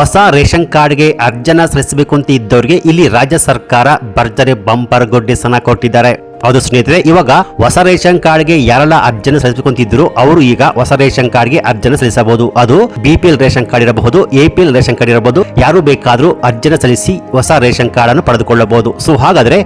ಹೊಸ ರೇಷನ್ ಕಾರ್ಡ್ಗೆ ಅರ್ಜನ ಸಲ್ಲಿಸಬೇಕು ಅಂತ ಇದ್ದವರಿಗೆ ಇಲ್ಲಿ ರಾಜ್ಯ ಸರ್ಕಾರ ಭರ್ಜರಿ ಬಂಪರ್ ಗೊಡ್ಡಿಸನ ಕೊಟ್ಟಿದ್ದಾರೆ. ಹೌದು ಸ್ನೇಹಿತರೆ, ಇವಾಗ ಹೊಸ ರೇಷನ್ ಕಾರ್ಡ್ಗೆ ಯಾರೆಲ್ಲ ಅರ್ಜನ ಸಲ್ಲಿಸಬೇಕು ಅವರು ಈಗ ಹೊಸ ರೇಷನ್ ಕಾರ್ಡ್ಗೆ ಅರ್ಜನ ಸಲ್ಲಿಸಬಹುದು. ಅದು B P L ration card ಇರಬಹುದು A P L ration card ಇರಬಹುದು, ಯಾರು ಬೇಕಾದರೂ ಅರ್ಜನ ಸಲ್ಲಿಸಿ ಹೊಸ ರೇಷನ್ ಕಾರ್ಡ್ ಅನ್ನು ಪಡೆದುಕೊಳ್ಳಬಹುದು. ಸೊ ಹಾಗಾದ್ರೆ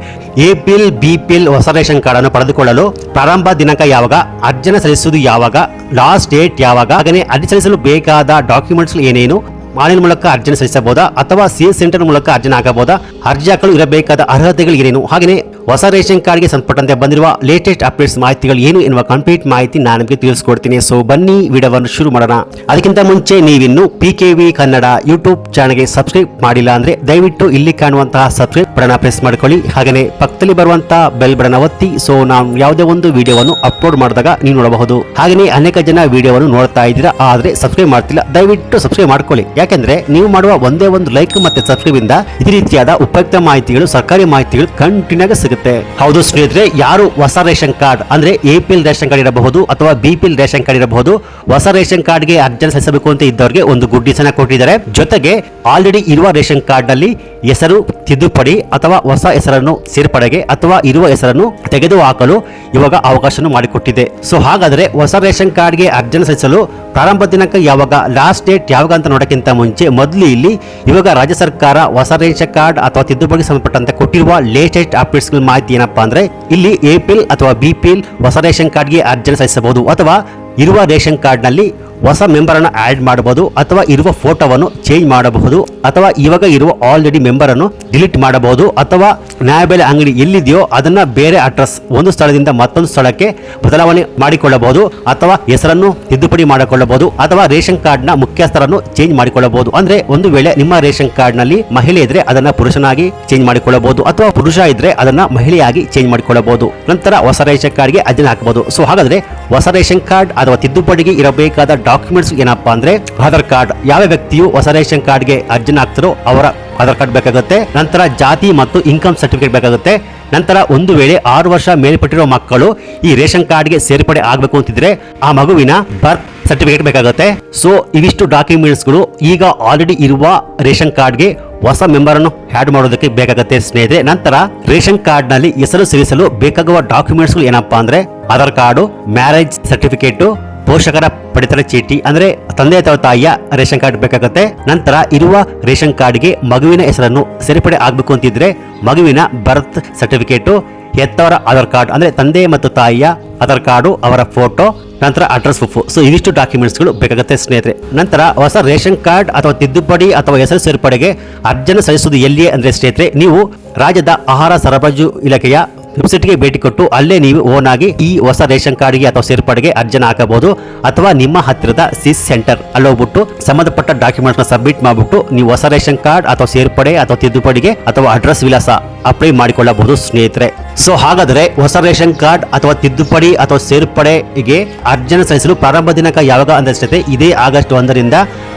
A P L B P L ಹೊಸ ರೇಷನ್ ಕಾರ್ಡ್ ಅನ್ನು ಪಡೆದುಕೊಳ್ಳಲು ಪ್ರಾರಂಭ ದಿನಾಂಕ ಯಾವಾಗ, ಅರ್ಜನ ಸಲ್ಲಿಸುವುದು ಯಾವಾಗ, ಲಾಸ್ಟ್ ಡೇಟ್ ಯಾವಾಗ ಹಾಗೆ ಅರ್ಜಿ ಸಲ್ಲಿಸಲು ಬೇಕಾದ ಡಾಕ್ಯುಮೆಂಟ್ಸ್ ಏನೇನು ಆನ್ಲೈನ್ ಮೂಲಕ ಅರ್ಜಿನ ಸಲ್ಲಿಸಬಹುದಾ ಅಥವಾ ಸಿ ಸೆಂಟರ್ ಮೂಲಕ ಅರ್ಜಿನ ಆಗಬಹುದಾ? ಅರ್ಜಿ ಹಾಕಲು ಇರಬೇಕಾದ ಅರ್ಹತೆಗಳು ಏನೇನು? ಹಾಗೆಯೇ ಹೊಸ ರೇಷನ್ ಕಾರ್ಡ್ಗೆ ಸಂಪಟ್ಟಂತೆ ಬಂದಿರುವ ಲೇಟೆಸ್ಟ್ ಅಪ್ಡೇಟ್ಸ್ ಮಾಹಿತಿಗಳು ಏನು ಎನ್ನುವ ಕಂಪ್ಲೀಟ್ ಮಾಹಿತಿ ನಾನು ನಿಮಗೆ ತಿಳಿಸ್ಕೊಡ್ತೀನಿ. ಸೊ ಬನ್ನಿ, ವಿಡಿಯೋವನ್ನು ಶುರು ಮಾಡೋಣ. ಅದಕ್ಕಿಂತ ಮುಂಚೆ ನೀವಿನ್ನು ಪಿ ಕೆ ಕನ್ನಡ ಯೂಟ್ಯೂಬ್ ಚಾನಲ್ಗೆ ಸಬ್ಸ್ಕ್ರೈಬ್ ಮಾಡಿಲ್ಲ ಅಂದ್ರೆ ದಯವಿಟ್ಟು ಇಲ್ಲಿ ಕಾಣುವಂತಹ ಸಬ್ಸ್ಕ್ರೈಬ್ ಬಟನ್ ಪ್ರೆಸ್ ಮಾಡ್ಕೊಳ್ಳಿ. ಹಾಗೆಯೇ ಪಕ್ಕದಲ್ಲಿ ಬರುವಂತ ಬೆಲ್ ಬಟನ್ ಒತ್ತಿ. ಸೊ ನಾವು ಯಾವುದೇ ಒಂದು ವಿಡಿಯೋವನ್ನು ಅಪ್ಲೋಡ್ ಮಾಡಿದಾಗ ನೀವು ನೋಡಬಹುದು. ಹಾಗೆಯೇ ಅನೇಕ ಜನ ವಿಡಿಯೋವನ್ನು ನೋಡ್ತಾ ಇದ್ದೀರಾ, ಆದ್ರೆ ಸಬ್ಸ್ಕ್ರೈಬ್ ಮಾಡ್ತಿಲ್ಲ. ದಯವಿಟ್ಟು ಸಬ್ಸ್ಕ್ರೈಬ್ ಮಾಡ್ಕೊಳ್ಳಿ. ಯಾಕೆಂದ್ರೆ ನೀವು ಮಾಡುವ ಒಂದೇ ಒಂದು ಲೈಕ್ ಮತ್ತೆ ಸಬ್ಸ್ಕ್ರೈಬ್ ಇಂದ ಈ ರೀತಿಯಾದ ಉಪಯುಕ್ತ ಮಾಹಿತಿಗಳು, ಸರ್ಕಾರಿ ಮಾಹಿತಿಗಳು ಕಂಟಿನ್ಯೂ ಆಗಿ ಸಿಗುತ್ತೆ. ಹೌದು ಸ್ನೇಹಿತರೆ, ಯಾರು ಹೊಸ ರೇಷನ್ ಕಾರ್ಡ್ ಅಂದ್ರೆ A P L ration card ಇರಬಹುದು ಅಥವಾ B P L ration card ಇರಬಹುದು, ಹೊಸ ರೇಷನ್ ಕಾರ್ಡ್ಗೆ ಅರ್ಜಿ ಸಲ್ಲಿಸಬೇಕು ಅಂತ ಇದ್ದವರಿಗೆ ಒಂದು ಗುಡ್ಡಿಸನ ಕೊಟ್ಟಿದ್ದಾರೆ. ಜೊತೆಗೆ ಆಲ್ರೆಡಿ ಇರುವ ರೇಷನ್ ಕಾರ್ಡ್ನಲ್ಲಿ ಹೆಸರು, ತಿದ್ದುಪಡಿ ಅಥವಾ ಹೊಸ ಹೆಸರನ್ನು ಸೇರ್ಪಡೆಗೆ ಅಥವಾ ಇರುವ ಹೆಸರನ್ನು ತೆಗೆದುಹಾಕಲು ಇವಾಗ ಅವಕಾಶ ಮಾಡಿಕೊಟ್ಟಿದೆ. ಸೊ ಹಾಗಾದ್ರೆ ಹೊಸ ರೇಷನ್ ಕಾರ್ಡ್ಗೆ ಅರ್ಜಿ ಸಲ್ಲಿಸಲು ಪ್ರಾರಂಭ ದಿನಾಂಕ ಯಾವಾಗ ಲಾಸ್ಟ್ ಡೇಟ್ ಯಾವಾಗ ಅಂತ ನೋಡೋಕ್ಕಿಂತ ಮುಂಚೆ ಮೊದಲು ಇಲ್ಲಿ ಇವಾಗ ರಾಜ್ಯ ಸರ್ಕಾರ ಹೊಸ ರೇಷನ್ ಕಾರ್ಡ್ ಅಥವಾ ತಿದ್ದುಪಡಿ ಸಂಬಂಧಪಟ್ಟಂತೆ ಕೊಟ್ಟಿರುವ ಲೇಟೆಸ್ಟ್ ಅಪ್ಡೇಟ್ಸ್ ಮಾಹಿತಿ ಏನಪ್ಪಾ ಅಂದ್ರೆ ಇಲ್ಲಿ ಎಪಿಎಲ್ ಅಥವಾ ಬಿಪಿಎಲ್ ಹೊಸ ರೇಷನ್ ಕಾರ್ಡ್ಗೆ ಅರ್ಜಿ ಸಲ್ಲಿಸಬಹುದು ಅಥವಾ ಇರುವ ರೇಷನ್ ಕಾರ್ಡ್ನಲ್ಲಿ ಹೊಸ ಮೆಂಬರನ್ನು ಆ್ಯಡ್ ಮಾಡಬಹುದು ಅಥವಾ ಇರುವ ಫೋಟೋವನ್ನು ಚೇಂಜ್ ಮಾಡಬಹುದು ಅಥವಾ ಇವಾಗ ಇರುವ ಆಲ್ರೆಡಿ ಮೆಂಬರನ್ನು ಡಿಲೀಟ್ ಮಾಡಬಹುದು ಅಥವಾ ನ್ಯಾಯಬೆಲೆ ಅಂಗಡಿ ಎಲ್ಲಿದೆಯೋ ಅದನ್ನು ಬೇರೆ ಅಡ್ರೆಸ್ ಒಂದು ಸ್ಥಳದಿಂದ ಮತ್ತೊಂದು ಸ್ಥಳಕ್ಕೆ ಬದಲಾವಣೆ ಮಾಡಿಕೊಳ್ಳಬಹುದು ಅಥವಾ ಹೆಸರನ್ನು ತಿದ್ದುಪಡಿ ಮಾಡಿಕೊಳ್ಳಬಹುದು ಅಥವಾ ರೇಷನ್ ಕಾರ್ಡ್ನ ಮುಖ್ಯಸ್ಥರನ್ನು ಚೇಂಜ್ ಮಾಡಿಕೊಳ್ಳಬಹುದು. ಅಂದರೆ ಒಂದು ವೇಳೆ ನಿಮ್ಮ ರೇಷನ್ ಕಾರ್ಡ್ನಲ್ಲಿ ಮಹಿಳೆ ಇದ್ರೆ ಅದನ್ನು ಪುರುಷನಾಗಿ ಚೇಂಜ್ ಮಾಡಿಕೊಳ್ಳಬಹುದು ಅಥವಾ ಪುರುಷ ಇದ್ರೆ ಅದನ್ನ ಮಹಿಳೆಯಾಗಿ ಚೇಂಜ್ ಮಾಡಿಕೊಳ್ಳಬಹುದು. ನಂತರ ಹೊಸ ರೇಷನ್ ಕಾರ್ಡ್ಗೆ ಅರ್ಜಿ ಹಾಕಬಹುದು. ಸೊ ಹಾಗಾದ್ರೆ ಹೊಸ ರೇಷನ್ ಕಾರ್ಡ್ ಅಥವಾ ತಿದ್ದುಪಡಿಗೆ ಇರಬೇಕಾದ ಡಾಕ್ಯುಮೆಂಟ್ಸ್ ಏನಪ್ಪಾ ಅಂದ್ರೆ ಆಧಾರ್ ಕಾರ್ಡ್ ಯಾವ ವ್ಯಕ್ತಿಯು ಹೊಸ ರೇಷನ್ ಕಾರ್ಡ್ಗೆ ಅರ್ಜಿನ ಹಾಕ್ತಾರೋ ಅವರ ಆಧಾರ್ ಕಾರ್ಡ್ ಬೇಕಾಗುತ್ತೆ. ನಂತರ ಜಾತಿ ಮತ್ತು ಇನ್ಕಮ್ ಸರ್ಟಿಫಿಕೇಟ್ ಬೇಕಾಗುತ್ತೆ. ನಂತರ ಒಂದು ವೇಳೆ ಆರು ವರ್ಷ ಮೇಲ್ಪಟ್ಟಿರೋ ಮಕ್ಕಳು ಈ ರೇಷನ್ ಕಾರ್ಡ್ಗೆ ಸೇರ್ಪಡೆ ಆಗಬೇಕು ಅಂತಿದ್ರೆ ಆ ಮಗುವಿನ ಬರ್ತ್ ಸರ್ಟಿಫಿಕೇಟ್ ಬೇಕಾಗುತ್ತೆ. ಸೊ ಇವಿಷ್ಟು ಡಾಕ್ಯುಮೆಂಟ್ಸ್ಗಳು ಈಗ ಆಲ್ರೆಡಿ ಇರುವ ರೇಷನ್ ಕಾರ್ಡ್ಗೆ ಹೊಸ ಮೆಂಬರ್ ಅನ್ನು ಆಡ್ ಮಾಡೋದಕ್ಕೆ ಬೇಕಾಗುತ್ತೆ ಸ್ನೇಹಿತರೆ. ನಂತರ ರೇಷನ್ ಕಾರ್ಡ್ನಲ್ಲಿ ಹೆಸರು, ಸೇರಿಸಲು ಬೇಕಾಗುವ ಡಾಕ್ಯುಮೆಂಟ್ಸ್ಗಳು ಏನಪ್ಪಾ ಅಂದ್ರೆ ಆಧಾರ್ ಕಾರ್ಡು ಮ್ಯಾರೇಜ್ ಸರ್ಟಿಫಿಕೇಟು ಪೋಷಕರ ಪಡಿತರ ಚೀಟಿ, ಅಂದ್ರೆ ತಂದೆ ಅಥವಾ ತಾಯಿಯ ರೇಷನ್ ಕಾರ್ಡ್ ಬೇಕಾಗುತ್ತೆ. ನಂತರ ಇರುವ ರೇಷನ್ ಕಾರ್ಡ್ಗೆ ಮಗುವಿನ ಹೆಸರನ್ನು ಸೇರ್ಪಡೆ ಆಗಬೇಕು ಅಂತಿದ್ರೆ ಮಗುವಿನ ಬರ್ತ್ ಸರ್ಟಿಫಿಕೇಟ್ ಹೆತ್ತವರ ಆಧಾರ್ ಕಾರ್ಡ್, ಅಂದ್ರೆ ತಂದೆ ಮತ್ತು ತಾಯಿಯ ಆಧಾರ್ ಕಾರ್ಡು, ಅವರ ಫೋಟೋ ನಂತರ ಅಡ್ರೆಸ್ ಪ್ರೂಫ್ ಸೊ ಇವಿಷ್ಟು ಡಾಕ್ಯುಮೆಂಟ್ಸ್ಗಳು ಬೇಕಾಗುತ್ತೆ ಸ್ನೇಹಿತರೆ. ನಂತರ ಹೊಸ ರೇಷನ್ ಕಾರ್ಡ್ ಅಥವಾ ತಿದ್ದುಪಡಿ ಅಥವಾ ಹೆಸರು ಸೇರ್ಪಡೆಗೆ ಅರ್ಜಿಯನ್ನು ಸಲ್ಲಿಸುವುದು ಎಲ್ಲಿಯೇ ಅಂದ್ರೆ ಸ್ನೇಹಿತರೆ, ನೀವು ರಾಜ್ಯದ ಆಹಾರ ಸರಬರಾಜು ಇಲಾಖೆಯ ವೆಬ್ಸೈಟ್ಗೆ ಭೇಟಿ ಕೊಟ್ಟು ಅಲ್ಲೇ ನೀವು ಓನ್ ಆಗಿ ಈ ಹೊಸ ರೇಷನ್ ಕಾರ್ಡ್ಗೆ ಅಥವಾ ಸೇರ್ಪಡೆಗೆ ಅರ್ಜಿನ ಹಾಕಬಹುದು ಅಥವಾ ನಿಮ್ಮ ಹತ್ತಿರದ ಸಿಸ್ ಸೆಂಟರ್ ಅಲ್ಲಿ ಹೋಗ್ಬಿಟ್ಟು ಸಂಬಂಧಪಟ್ಟ ಡಾಕ್ಯುಮೆಂಟ್ಸ್ನ ಸಬ್ಮಿಟ್ ಮಾಡಿಬಿಟ್ಟು ನೀವು ಹೊಸ ರೇಷನ್ ಕಾರ್ಡ್ ಅಥವಾ ಸೇರ್ಪಡೆ ಅಥವಾ ತಿದ್ದುಪಡಿಗೆ ಅಥವಾ ಅಡ್ರೆಸ್ ವಿಳಾಸ ಅಪ್ಲೈ ಮಾಡಿಕೊಳ್ಳಬಹುದು, ಸ್ನೇಹಿತರೆ. ಸೊ ಹಾಗಾದ್ರೆ ಹೊಸ ರೇಷನ್ ಕಾರ್ಡ್ ಅಥವಾ ತಿದ್ದುಪಡಿ ಅಥವಾ ಸೇರ್ಪಡೆಗೆ ಅರ್ಜಿಯನ್ನು ಸಲ್ಲಿಸಲು ಪ್ರಾರಂಭ ದಿನಾಂಕ ಯಾವಾಗ ಅಂದ್ರೆ ಇದೇ ಆಗಸ್ಟ್ ಒಂದರಿಂದ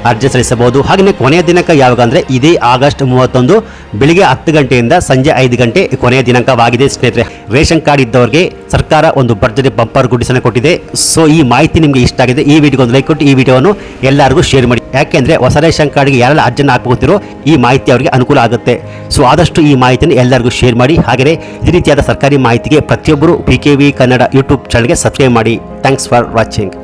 ಅರ್ಜಿ ಸಲ್ಲಿಸಬಹುದು. ಹಾಗೆಯೇ ಕೊನೆಯ ದಿನಾಂಕ ಯಾವಾಗ ಅಂದ್ರೆ ಇದೇ ಆಗಸ್ಟ್ ಮೂವತ್ತೊಂದು ಬೆಳಿಗ್ಗೆ ಹತ್ತು ಗಂಟೆಯಿಂದ ಸಂಜೆ ಐದು ಗಂಟೆ ಕೊನೆಯ ದಿನಾಂಕವಾಗಿದೆ ಸ್ನೇಹಿತರೆ. ರೇಷನ್ ಕಾರ್ಡ್ ಇದ್ದವರಿಗೆ ಸರ್ಕಾರ ಒಂದು ಭರ್ಜರಿ ಬಂಪರ್ ಗುಡಿಸನ್ನು ಕೊಟ್ಟಿದೆ. ಸೊ ಈ ಮಾಹಿತಿ ನಿಮಗೆ ಇಷ್ಟ ಆಗಿದೆ, ಈ ವಿಡಿಯೋ ಒಂದು ಲೈಕ್ ಕೊಟ್ಟು ಈ ವಿಡಿಯೋವನ್ನು ಎಲ್ಲರಿಗೂ ಶೇರ್ ಮಾಡಿ. ಯಾಕೆಂದ್ರೆ ಹೊಸ ರೇಷನ್ ಕಾರ್ಡ್ಗೆ ಯಾರೆಲ್ಲ ಅರ್ಜಿಯನ್ನು ಹಾಕ್ಬೋತಿರೋ ಈ ಮಾಹಿತಿ ಅವರಿಗೆ ಅನುಕೂಲ ಆಗುತ್ತೆ. ಸೊ ಆದಷ್ಟು ಈ ಮಾಹಿತಿಯನ್ನು ಎಲ್ಲರಿಗೂ ಶೇರ್ ಮಾಡಿ. ಹಾಗೆಯೇ ಈ ರೀತಿಯಾದ ಸರ್ಕಾರಿ ಮಾಹಿತಿಗೆ ಪ್ರತಿಯೊಬ್ಬರು P K V Kannada YouTube ಚಾನಲ್ಗೆ ಸಬ್ಸ್ಕ್ರೈಬ್ ಮಾಡಿ. Thanks for watching